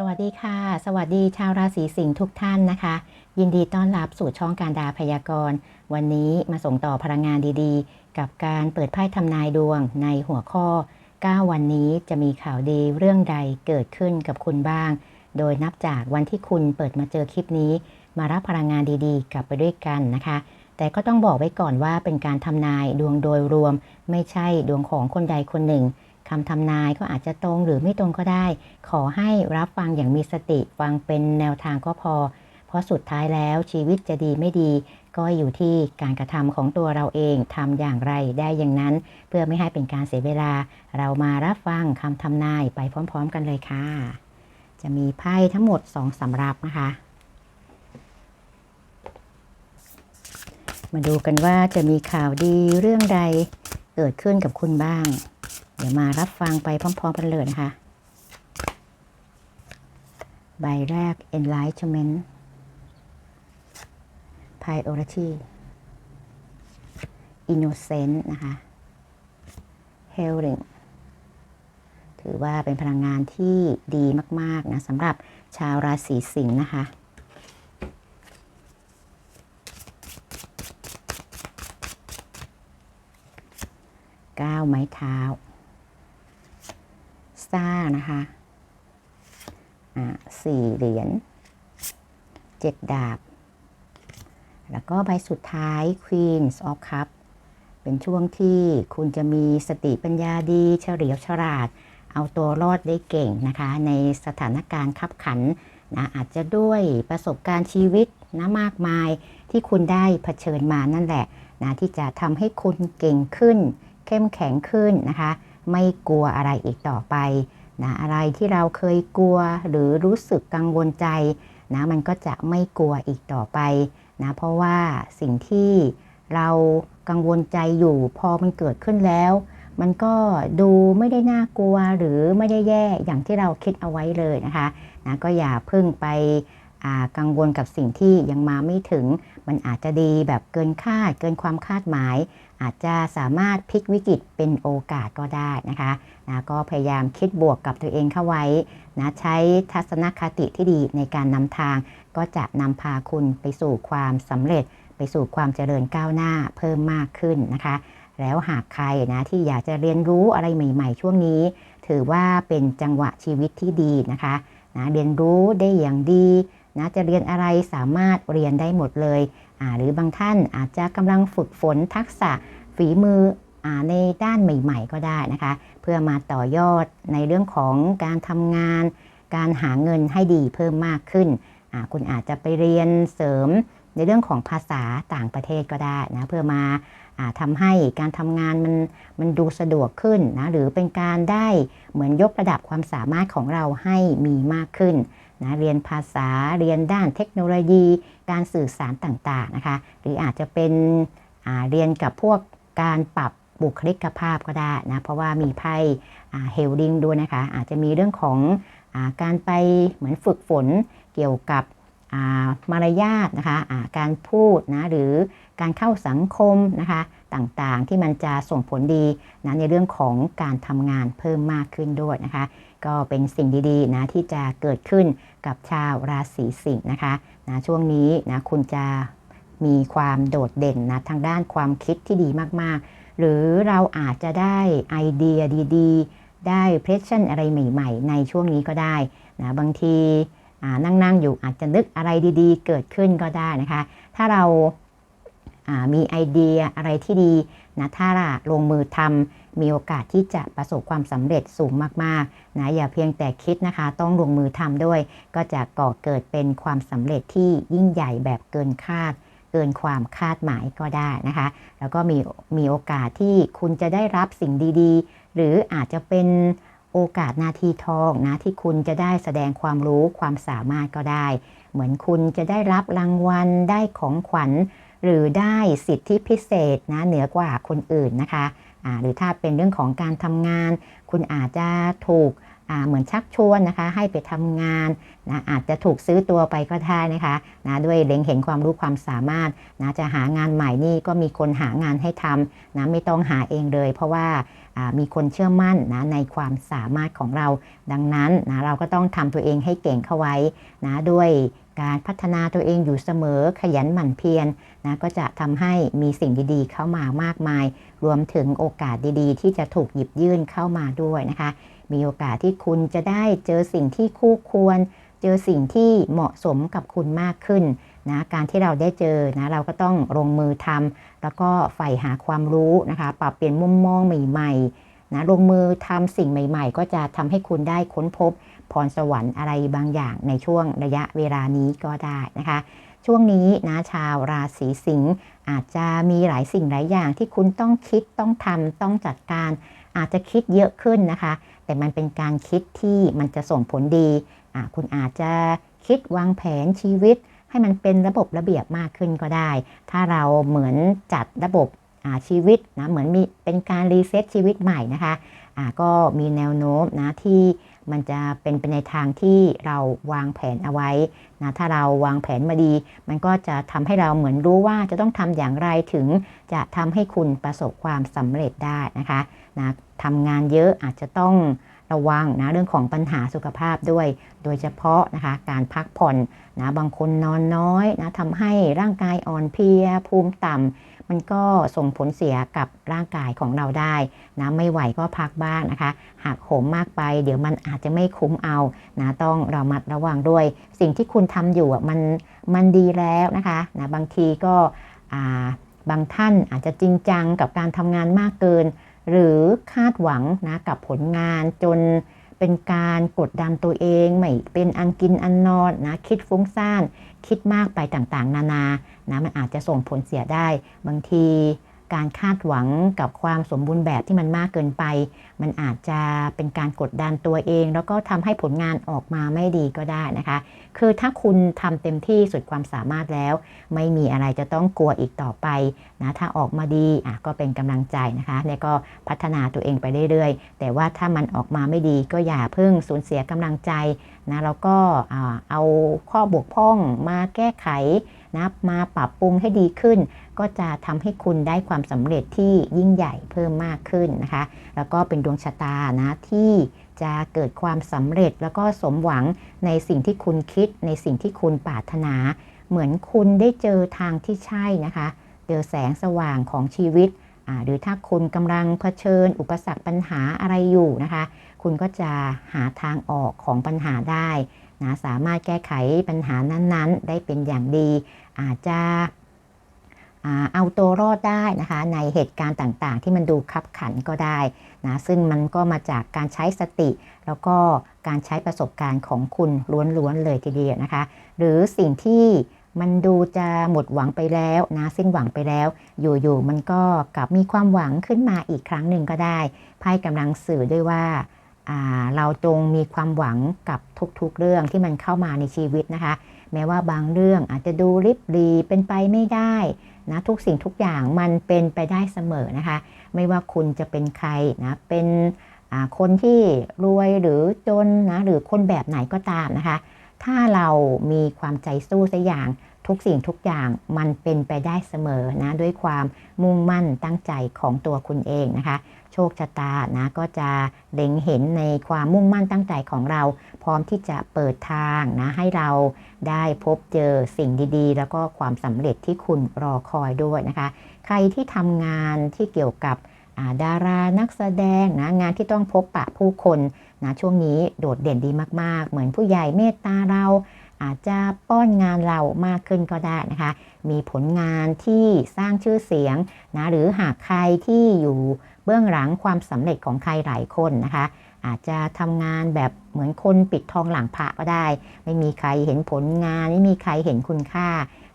สวัสดีค่ะ สวัสดีชาวราศีสิงห์ทุกท่านนะคะ ยินดีต้อนรับสู่ช่องการดาพยากรณ์ วันนี้มาส่งต่อพลังงานดีๆ กับการเปิดไพ่ทำนายดวงในหัวข้อ 9 วันนี้จะมีข่าวดีเรื่องใดเกิดขึ้นกับคุณบ้าง โดยนับจากวันที่คุณเปิดมาเจอคลิปนี้ มารับพลังงานดีๆ กลับไปด้วยกันนะคะ แต่ก็ต้องบอกไว้ก่อนว่าเป็นการทำนายดวงโดยรวม ไม่ใช่ดวงของคนใดคนหนึ่ง คำทำนายก็อาจจะตรงหรือไม่ตรงก็ได้ ขอให้รับฟังอย่างมีสติฟังเป็นแนวทางก็พอ เพราะสุดท้ายแล้วชีวิตจะดีไม่ดี ก็อยู่ที่การกระทำของตัวเราเองทำอย่างไรได้อย่างนั้น เพื่อไม่ให้เป็นการเสียเวลา เรามารับฟังคำทำนายไปพร้อม ๆ กันเลยค่ะ จะมีไพ่ทั้งหมด2สำรับนะคะมาดูกันว่าจะมีข่าวดีเรื่องใดเกิดขึ้นกับคุณบ้าง เดี๋ยวมารับฟังไปพร้อมๆกันเลยนะคะ ใบแรก enlightenment priority innocent นะคะ healing ถือว่าเป็นพลังงานที่ดีมาก ๆ นะสำหรับชาวราศีสิงห์นะคะ ก้าวไม้เท้า ซ่านะคะอ่าสี่เหรียญเจ็ดดาบ แล้วก็ใบสุดท้าย Queens of Cup เป็นช่วงที่คุณจะมีสติปัญญาดีเฉลียวฉลาด เอาตัวรอดได้เก่งนะคะ ในสถานการณ์ขับขันนะอาจจะด้วยประสบการณ์ชีวิตนะมากมายที่คุณได้เผชิญมานั่นแหละนะที่จะทำให้คุณเก่งขึ้น เข้มแข็งขึ้นนะคะ ไม่กลัวอะไรอีกต่อไปนะอะไรที่เราเคยกลัวหรือรู้สึกกังวลใจนะมันก็จะไม่กลัวอีกต่อไปนะเพราะว่าสิ่งที่เรากังวลใจอยู่พอมันเกิดขึ้นแล้ว มันก็ดูไม่ได้น่ากลัวหรือไม่ได้แย่อย่างที่เราคิดเอาไว้เลยนะคะนะก็อย่าเพิ่งไป กังวลกับสิ่งที่ยังมาไม่ถึง มันอาจจะดีแบบเกินคาด เกินความคาดหมาย อาจจะสามารถพลิกวิกฤตเป็นโอกาสก็ได้นะคะนะก็พยายามคิดบวกกับตัวเองเข้าไว้นะใช้ทัศนคติที่ดีในการนำทาง ก็จะนำพาคุณไปสู่ความสำเร็จ ไปสู่ความเจริญก้าวหน้าเพิ่มมากขึ้นนะคะ แล้วหากใครนะที่อยากจะเรียนรู้อะไรใหม่ ๆ ช่วงนี้ ถือว่าเป็นจังหวะชีวิตที่ดีนะคะนะเรียนรู้ได้อย่างดี นะจะเรียนอะไรสามารถเรียนได้หมดเลย หรือบางท่านอาจจะกำลังฝึกฝนทักษะฝีมืออในด้านใหม่ ๆ ก็ได้นะคะ เพื่อมาต่อยอดในเรื่องของการทำงาน การหาเงินให้ดีเพิ่มมากขึ้น คุณอาจจะไปเรียนเสริมในเรื่องของภาษาต่างประเทศก็ได้นะเพื่อมาทำให้การทำงานมันมันดูสะดวกขึ้นนะหรือเป็นการได้เหมือนยกระดับความสามารถของเราให้มีมากขึ้น นะเรียนภาษาเรียนด้านเทคโนโลยี การสื่อสารต่างๆนะคะ หรืออาจจะเป็นเรียนกับพวกการปรับบุคลิกภาพก็ได้นะเพราะว่ามีไพ่เฮลดิงด้วยนะคะ อาจจะมีเรื่องของอการไปเหมือนฝึกฝนเกี่ยวกับมารยาทนะคะะการพูดนะหรือ การเข้าสังคมนะคะต่างๆ ที่มันจะส่งผลดีนะในเรื่องของการทำงานเพิ่มมากขึ้นด้วยนะคะ ก็เป็นสิ่งดีๆนะที่จะเกิดขึ้นกับชาวราศีสิงห์นะคะนะช่วงนี้นะคุณจะมีความโดดเด่นนะทางด้านความคิดที่ดีมากๆ หรือเราอาจจะได้ไอเดียดีๆ ได้เพรสชั่นอะไรใหม่ๆ ในช่วงนี้ก็ได้นะบางทีนั่งๆอยู่อาจจะนึกอะไรดีๆ เกิดขึ้นก็ได้นะคะ ถ้าเรา มีไอเดียอะไรที่ดีนะถ้าลงมือทำมีโอกาสที่จะประสบความสำเร็จสูงมากๆนะอย่าเพียงแต่คิดนะคะ ต้องลงมือทำด้วย ก็จะก่อเกิดเป็นความสำเร็จที่ยิ่งใหญ่แบบเกินคาด เกินความคาดหมายก็ได้นะคะ แล้วก็มีมีโอกาสที่คุณจะได้รับสิ่งดีๆ หรืออาจจะเป็นโอกาสนาทีทองนะที่คุณจะได้แสดงความรู้ความสามารถก็ได้ เหมือนคุณจะได้รับรางวัลได้ของขวัญ หรือได้สิทธิพิเศษนะเหนือกว่าคนอื่นนะคะหรือถ้าเป็นเรื่องของการทำงาน คุณอาจจะถูก เหมือนชักชวนนะคะ ให้ไปทำงานนะอาจจะถูกซื้อตัวไปก็ได้นะคะนะด้วยเล็งเห็นความรู้ความสามารถนะจะหางานใหม่นี่ก็มีคนหางานให้ทำนะไม่ต้องหาเองเลย เพราะว่าอ่ามีคนเชื่อมั่นนะในความสามารถของเรา ดังนั้นนะเราก็ต้องทำตัวเองให้เก่งเข้าไว้นะด้วยการพัฒนาตัวเองอยู่เสมอขยันหมั่นเพียรนะก็จะทำให้มีสิ่งดีๆ เข้ามามากมาย รวมถึงโอกาสดีๆ ที่จะถูกหยิบยื่นเข้ามาด้วยนะคะ มีโอกาสที่คุณจะได้เจอสิ่งที่คู่ควร เจอสิ่งที่เหมาะสมกับคุณมากขึ้นนะการที่เราได้เจอนะเราก็ต้องลงมือทำแล้วก็ใฝ่หาความรู้นะคะปรับเปลี่ยนมุมมองใหม่ๆนะลงมือทำสิ่งใหม่ ๆ ก็จะทำให้คุณได้ค้นพบพรสวรรค์อะไรบางอย่างในช่วงระยะเวลานี้ก็ได้นะคะ ช่วงนี้นะชาวราศีสิงห์อาจจะมีหลายสิ่งหลายอย่างที่คุณต้องคิดต้องทำต้องจัดการ อาจจะคิดเยอะขึ้นนะคะ แต่มันเป็นการคิดที่มันจะส่งผลดี คุณอาจจะคิดวางแผนชีวิต ให้มันเป็นระบบระเบียบมากขึ้นก็ได้ ถ้าเราเหมือนจัดระบบชีวิตนะเหมือนมีเป็นการรีเซ็ตชีวิตใหม่นะคะก็มีแนวโน้มนะที่มันจะเป็นไปในทางที่เราวางแผนเอาไว้นะถ้าเราวางแผนมาดี มันก็จะทำให้เราเหมือนรู้ว่าจะต้องทำอย่างไรถึงจะทำให้คุณประสบความสำเร็จได้นะคะ นะทำงานเยอะอาจจะต้องระวังนะเรื่องของปัญหาสุขภาพด้วย โดยเฉพาะนะคะการพักผ่อนนะบางคนนอนน้อยนะทำให้ร่างกายอ่อนเพลียภูมิต่ำมันก็ส่งผลเสียกับร่างกายของเราได้นะไม่ไหวก็พักบ้างนะคะ หากโหมมากไป เดี๋ยวมันอาจจะไม่คุ้มเอานะต้องระมัดระวังด้วย สิ่งที่คุณทำอยู่มันมันดีแล้วนะคะนะบางทีก็บางท่านอาจจะจริงจังกับการทำงานมากเกิน หรือคาดหวังนะกับผลงานจนเป็นการกดดันตัวเองไม่เป็นอันกินอันนอนนะคิดฟุ้งซ่านคิดมากไปต่างๆ นานานะมันอาจจะส่งผลเสียได้ บางทีการคาดหวังกับความสมบูรณ์แบบที่มันมากเกินไป มันอาจจะเป็นการกดดันตัวเอง แล้วก็ทำให้ผลงานออกมาไม่ดีก็ได้นะคะ คือถ้าคุณทำเต็มที่สุดความสามารถแล้ว ไม่มีอะไรจะต้องกลัวอีกต่อไปนะถ้าออกมาดีอะก็เป็นกำลังใจนะคะแล้วก็พัฒนาตัวเองไปเรื่อยๆ แต่ว่าถ้ามันออกมาไม่ดีก็อย่าเพิ่งสูญเสียกำลังใจนะแล้วก็เอาข้อบกพร่องมาแก้ไขนะมาปรับปรุงให้ดีขึ้น ก็จะทำให้คุณได้ความสำเร็จที่ยิ่งใหญ่เพิ่มมากขึ้นนะคะ แล้วก็เป็นดวงชะตานะที่จะเกิดความสำเร็จแล้วก็สมหวังในสิ่งที่คุณคิดในสิ่งที่คุณปรารถนา เหมือนคุณได้เจอทางที่ใช่นะคะ เจอแสงสว่างของชีวิต หรือถ้าคุณกำลังเผชิญอุปสรรคปัญหาอะไรอยู่นะคะ คุณก็จะหาทางออกของปัญหาได้นะสามารถแก้ไขปัญหานั้นๆ ได้เป็นอย่างดี อาจจะเอาตัวรอดได้นะคะในเหตุการณ์ต่างๆ ที่มันดูขับขันก็ได้นะซึ่งมันก็มาจากการใช้สติ แล้วก็การใช้ประสบการณ์ของคุณล้วนๆเลยทีเดียวนะคะ หรือสิ่งที่ มันดูจะหมดหวังไปแล้วนะสิ้นหวังไปแล้ว อยู่ๆมันก็กลับมีความหวังขึ้นมาอีกครั้งหนึ่งก็ได้ไพ่กำลังสื่อด้วยว่าาเราจงมีความหวังกับทุกๆเรื่องที่มันเข้ามาในชีวิตนะคะ แม้ว่าบางเรื่องอาจจะดูริบรีเป็นไปไม่ได้นะทุกสิ่งทุกอย่างมันเป็นไปได้เสมอนะคะ ไม่ว่าคุณจะเป็นใครนะเป็นคนที่รวยหรือจนนะหรือคนแบบไหนก็ตามนะคะ ถ้าเรามีความใจสู้สักอย่าง ทุกสิ่งทุกอย่างมันเป็นไปได้เสมอนะด้วยความมุ่งมั่นตั้งใจของตัวคุณเองนะคะ โชคชะตานะก็จะเล็งเห็นในความมุ่งมั่นตั้งใจของเรา พร้อมที่จะเปิดทางนะให้เราได้พบเจอสิ่งดีๆ แล้วก็ความสำเร็จที่คุณรอคอยด้วยนะคะ ใครที่ทำงานที่เกี่ยวกับาดารานักแสดงนะงานที่ต้องพบปะผู้คนนะช่วงนี้โดดเด่นดีมากๆ เหมือนผู้ใหญ่เมตตาเรา อาจจะป้อนงานเรามากขึ้นก็ได้นะคะ มีผลงานที่สร้างชื่อเสียงนะ หรือหากใครที่อยู่เบื้องหลังความสำเร็จของใครหลายคนนะคะ อาจจะทำงานแบบเหมือนคนปิดทองหลังพระก็ได้ ไม่มีใครเห็นผลงาน ไม่มีใครเห็นคุณค่า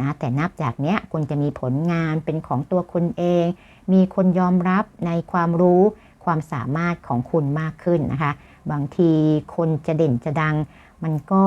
นะแต่นับจากเนี้ยคุณจะมีผลงานเป็นของตัวคุณเอง มีคนยอมรับในความรู้ความสามารถของคุณมากขึ้นนะคะ บางทีคนจะเด่นจะดัง มันก็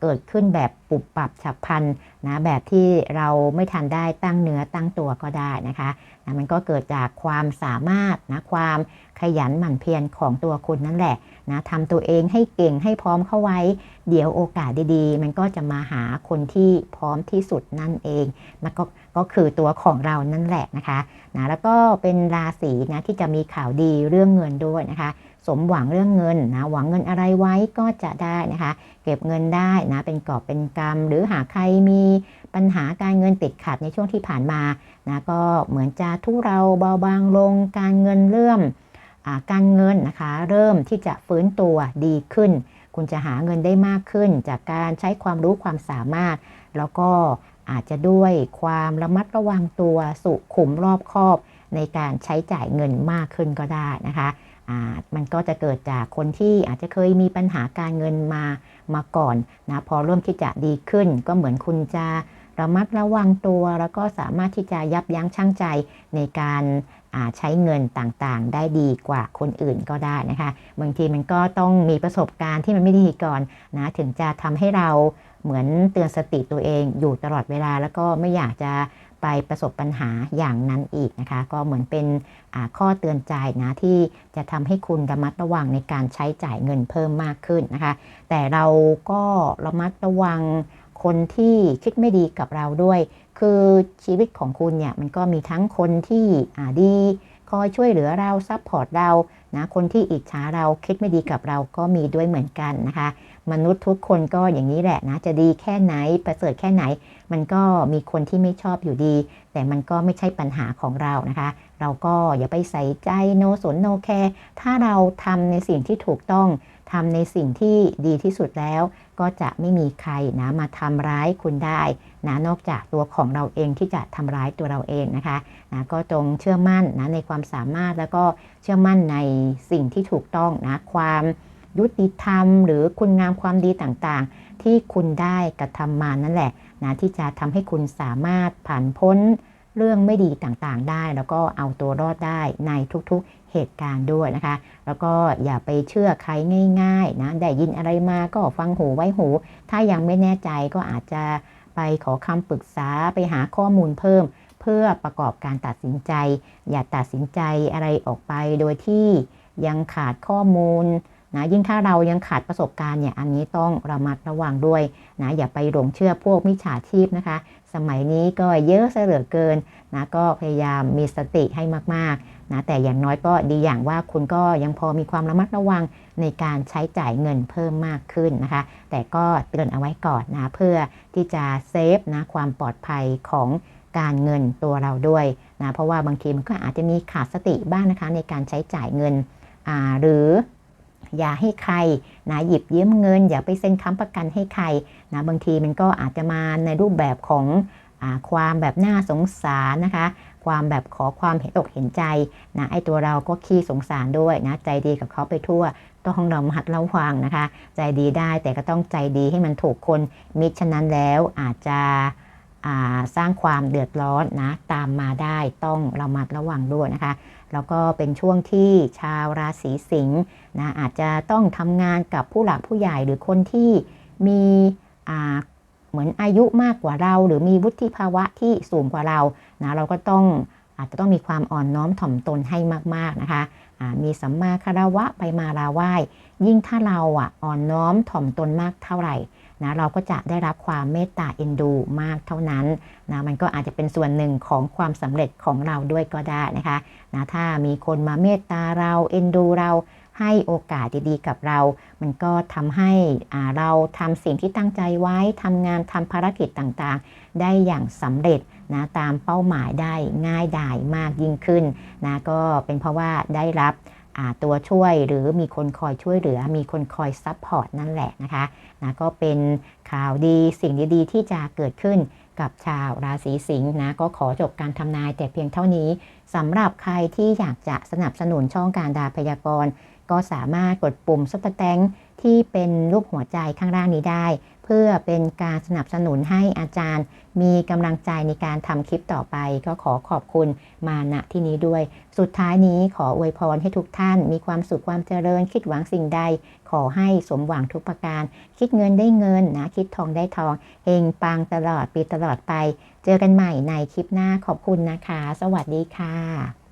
เกิดขึ้นแบบปุบปรับฉับพลันนะแบบที่เราไม่ทันได้ตั้งเนื้อตั้งตัวก็ได้นะคะนะมันก็เกิดจากความสามารถนะความขยันหมั่นเพียรของตัวคุณนั่นแหละนะทำตัวเองให้เก่งให้พร้อมเข้าไว้ เดี๋ยวโอกาสดีๆ มันก็จะมาหาคนที่พร้อมที่สุดนั่นเองมันก็ก็คือตัวของเรานั่นแหละนะคะนะแล้วก็เป็นราศีนะที่จะมีข่าวดีเรื่องเงินด้วยนะคะ สมหวังเรื่องเงินนะหวังเงินอะไรไว้ก็จะได้นะคะ เก็บเงินได้นะเป็นกอบเป็นกรรม หรือหากใครมีปัญหาการเงินติดขัดในช่วงที่ผ่านมานะก็เหมือนจะทุเราเบาบางลงการเงินเริ่มการเงินนะคะ เริ่มที่จะฟื้นตัวดีขึ้น คุณจะหาเงินได้มากขึ้น จากการใช้ความรู้ความสามารถ แล้วก็อาจจะด้วยความระมัดระวังตัวสุขุมรอบคอบ ในการใช้จ่ายเงินมากขึ้นก็ได้นะคะ มันก็จะเกิดจากคนที่อาจจะเคยมีปัญหาการเงินมามาก่อนนะพอเริ่มที่จะดีขึ้น ก็เหมือนคุณจะระมัดระวังตัว แล้วก็สามารถที่จะยับยั้งชั่งใจในการใช้เงินต่างๆ ได้ดีกว่าคนอื่นก็ได้นะคะบางทีมันก็ต้องมีประสบการณ์ที่มันไม่ดีก่อนนะถึงจะทำให้เราเหมือนเตือนสติตัวเองอยู่ตลอดเวลา แล้วก็ไม่อยากจะ ไปประสบปัญหาอย่างนั้นอีกนะคะ ก็เหมือนเป็นข้อเตือนใจนะที่จะทำให้คุณระมัดระวังในการใช้จ่ายเงินเพิ่มมากขึ้นนะคะ แต่เราก็ระมัดระวังคนที่คิดไม่ดีกับเราด้วย คือชีวิตของคุณเนี่ยมันก็มีทั้งคนที่ดีคอยช่วยเหลือเราซัพพอร์ตเรานะคนที่อิจฉาเราคิดไม่ดีกับเราก็มีด้วยเหมือนกันนะคะ มนุษย์ทุกคนก็อย่างนี้แหละนะ จะดีแค่ไหนประเสริฐแค่ไหน มันก็มีคนที่ไม่ชอบอยู่ดี แต่มันก็ไม่ใช่ปัญหาของเรานะคะ เราก็อย่าไปใส่ใจโนสนโนแคร์ถ้าเราทำในสิ่งที่ถูกต้องทำในสิ่งที่ดีที่สุดแล้ว ก็จะไม่มีใครนะมาทำร้ายคุณได้นะนอกจากตัวของเราเองที่จะทำร้ายตัวเราเองนะคะนะก็จงเชื่อมั่นนะในความสามารถแล้วก็เชื่อมั่นในสิ่งที่ถูกต้องนะความ ยุติธรรม หรือคุณงามความดีต่างๆ ที่คุณได้กระทำมานั่นแหละนะที่จะทำให้คุณสามารถผ่านพ้นเรื่องไม่ดีต่างๆ ได้ แล้วก็เอาตัวรอดได้ในทุกๆเหตุการณ์ด้วยนะคะ แล้วก็อย่าไปเชื่อใครง่ายๆนะได้ยินอะไรมาก็ฟังหูไว้หู ถ้ายังไม่แน่ใจก็อาจจะไปขอคำปรึกษาไปหาข้อมูลเพิ่ม เพื่อประกอบการตัดสินใจ อย่าตัดสินใจอะไรออกไปโดยที่ยังขาดข้อมูล นะยิ่งถ้าเรายังขาดประสบการณ์เนี่ยอันนี้ต้องระมัดระวังด้วยนะอย่าไปหลงเชื่อพวกมิจฉาชีพนะคะ สมัยนี้ก็เยอะเสลือเกินนะก็พยายามมีสติให้มากๆนะแต่อย่างน้อยก็ดีอย่างว่าคุณก็ยังพอมีความระมัดระวังในการใช้จ่ายเงินเพิ่มมากขึ้นนะคะ แต่ก็เตือนเอาไว้ก่อนนะเพื่อที่จะเซฟนะความปลอดภัยของการเงินตัวเราด้วยนะเพราะว่าบางทีมันก็อาจจะมีขาดสติบ้างนะคะในการใช้จ่ายเงินหรือ อย่าให้ใครนะหยิบยืมเงิน อย่าไปเซ็นค้ำประกันให้ใครนะบางทีมันก็อาจจะมาในรูปแบบของอความแบบน่าสงสารนะคะ ความแบบขอความเห็นอกเห็นใจนะไอตัวเราก็ขี้สงสารด้วยนะใจดีกับเขาไปทั่วต้องเราหัดระวังนะคะ ใจดีได้แต่ก็ต้องใจดีให้มันถูกคนมิฉะนั้นแล้วอาจจะสร้างความเดือดร้อนนะตามมาได้ต้องเรามัดระวังด้วยนะคะ แล้วก็เป็นช่วงที่ชาวราศีสิงห์นะอาจจะต้องทำงานกับผู้หลักผู้ใหญ่หรือคนที่มีเหมือนอายุมากกว่าเรา หรือมีวุฒิภาวะที่สูงกว่าเรานะเราก็ต้องอาจจะต้องมีความอ่อนน้อมถ่อมตนให้มาก ๆ นะคะมีสัมมาคารวะไปมาลาไหว้ยิ่งถ้าเราอะอ่อนน้อมถ่อมตนมากเท่าไหร่นะเราก็จะได้รับความเมตตาเอ็นดูมากเท่านั้นนะมันก็อาจจะเป็นส่วนหนึ่งของความสำเร็จของเราด้วยก็ได้นะคะ นะถ้ามีคนมาเมตตาเราเอ็นดูเราให้โอกาสดีๆกับเรา มันก็ทำให้เราทำสิ่งที่ตั้งใจไว้ทำงานทำภารกิจต่างๆ ได้อย่างสำเร็จนะตามเป้าหมายได้ง่ายดายมากยิ่งขึ้นนะก็เป็นเพราะว่าได้รับตัวช่วยหรือมีคนคอยช่วยเหลือ มีคนคอยซัพพอร์ตนั่นแหละนะคะนะก็เป็นข่าวดีสิ่งดีๆ ที่จะเกิดขึ้น กับชาวราศีสิงห์นะก็ขอจบการทำนายแต่เพียงเท่านี้สำหรับใครที่อยากจะสนับสนุนช่องการดาพยากรณ์ ก็สามารถกดปุ่มซุปเปอร์แตงที่เป็นรูปหัวใจข้างล่างนี้ได้ เพื่อเป็นการสนับสนุนให้อาจารย์ มีกำลังใจในการทำคลิปต่อไป ก็ขอขอบคุณมาณที่นี้ด้วย สุดท้ายนี้ขออวยพรให้ทุกท่าน มีความสุขความเจริญคิดหวังสิ่งใด อให้สมหวังทุกประการ คิดเงินได้เงินนะ คิดทองได้ทอง เฮงปังตลอดปีตลอดไป เจอกันใหม่ในคลิปหน้าขอบคุณนะคะ สวัสดีค่ะ